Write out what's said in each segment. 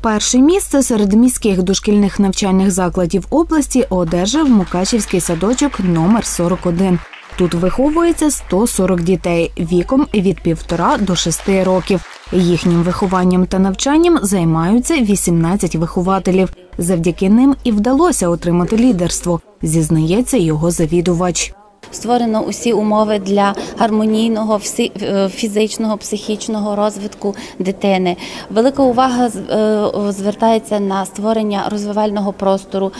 Перше місце серед міських дошкільних навчальних закладів області одержав Мукачівський садочок номер 41. Тут виховується 140 дітей віком від півтора до шести років. Їхнім вихованням та навчанням займаються 18 вихователів. Завдяки ним і вдалося отримати лідерство, зізнається його завідувач. Створено усі умови для гармонійного е, фізичного, психічного розвитку дитини. Велика увага е, звертається на створення розвивального простору,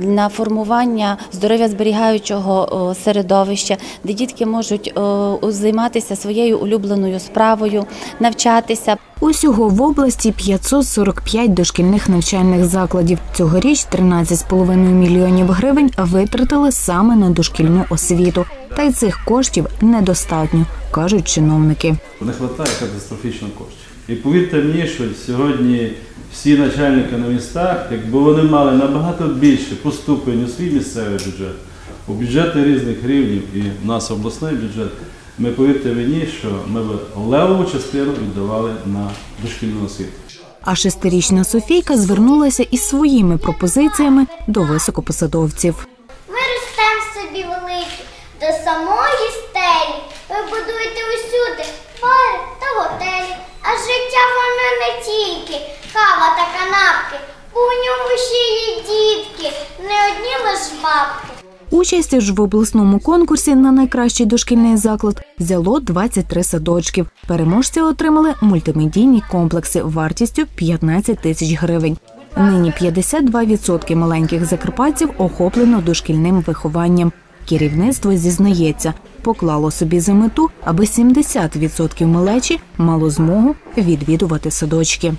на формування здоров'я зберігаючого середовища, де дітки можуть займатися своєю улюбленою справою, навчатися. Усього в області 545 дошкільних навчальних закладів. Цьогоріч 13,5 мільйонів гривень витратили саме на дошкільну освіту. Та й цих коштів недостатньо, кажуть чиновники. Не вистачає катастрофічно коштів. І повірте мені, що сьогодні всі начальники на містах, якби вони мали набагато більше поступлень у свій місцевий бюджет, у бюджети різних рівнів і в нас обласний бюджет, ми повірте мені, що ми б левову частину віддавали на дошкільну освіту. А шестирічна Софійка звернулася із своїми пропозиціями до високопосадовців. Ми ростемо собі великі до самої стелі. Ви будуєте усюди бари та готелі. А життя воно не тільки кава та канапки, бо у ньому ще є дітки, не одні лиш бабки. Участь ж в обласному конкурсі на найкращий дошкільний заклад взяло 23 садочків. Переможці отримали мультимедійні комплекси вартістю 15 тисяч гривень. Нині 52% маленьких закарпатців охоплено дошкільним вихованням. Керівництво зізнається, поклало собі за мету, аби 70% малечі мало змогу відвідувати садочки.